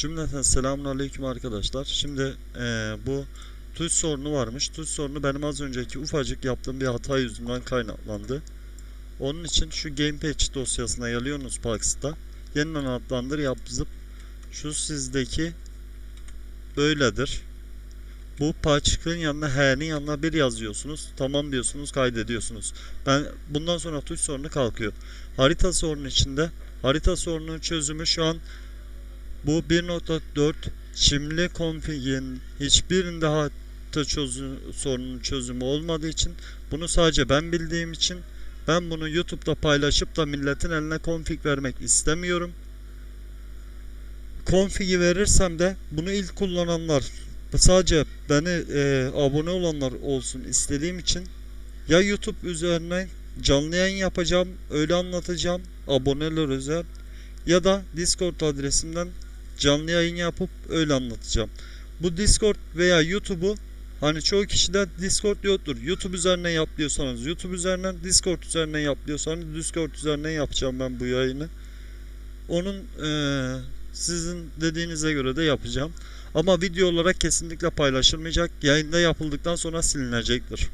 Cümleten selamun aleyküm arkadaşlar. Şimdi eee, bu tuş sorunu varmış. Tuş sorunu benim az önceki ufacık yaptığım bir hata yüzünden kaynaklandı. Onun için şu Gamepatch dosyasına geliyorsunuz Pax'ta. Yeniden adlandır yapıp şu sizdeki böyledir. Bu patch'ın yanına H'nin yanına bir yazıyorsunuz. Tamam diyorsunuz, kaydediyorsunuz. Ben bundan sonra tuş sorunu kalkıyor. Harita sorunu içinde harita sorunun çözümü şu an bu 1.4 çimli config'in hiçbirinde harita çözü, sorunun çözümü olmadığı için bunu sadece ben bildiğim için ben bunu YouTube'da paylaşıp da milletin eline config vermek istemiyorum. Config'i verirsem de bunu ilk kullananlar sadece beni e, abone olanlar olsun istediğim için ya YouTube üzerine canlı yayın yapacağım, öyle anlatacağım, aboneler özel ya da Discord adresimden canlı yayın yapıp öyle anlatacağım. Bu Discord veya YouTube'u hani çoğu kişide Discord yoktur. YouTube üzerinden yap diyorsanız YouTube üzerinden, Discord üzerinden yap diyorsanız Discord üzerinden yapacağım ben bu yayını. Onun eee, sizin dediğinize göre de yapacağım. Ama video olarak kesinlikle paylaşılmayacak. Yayında yapıldıktan sonra silinecektir.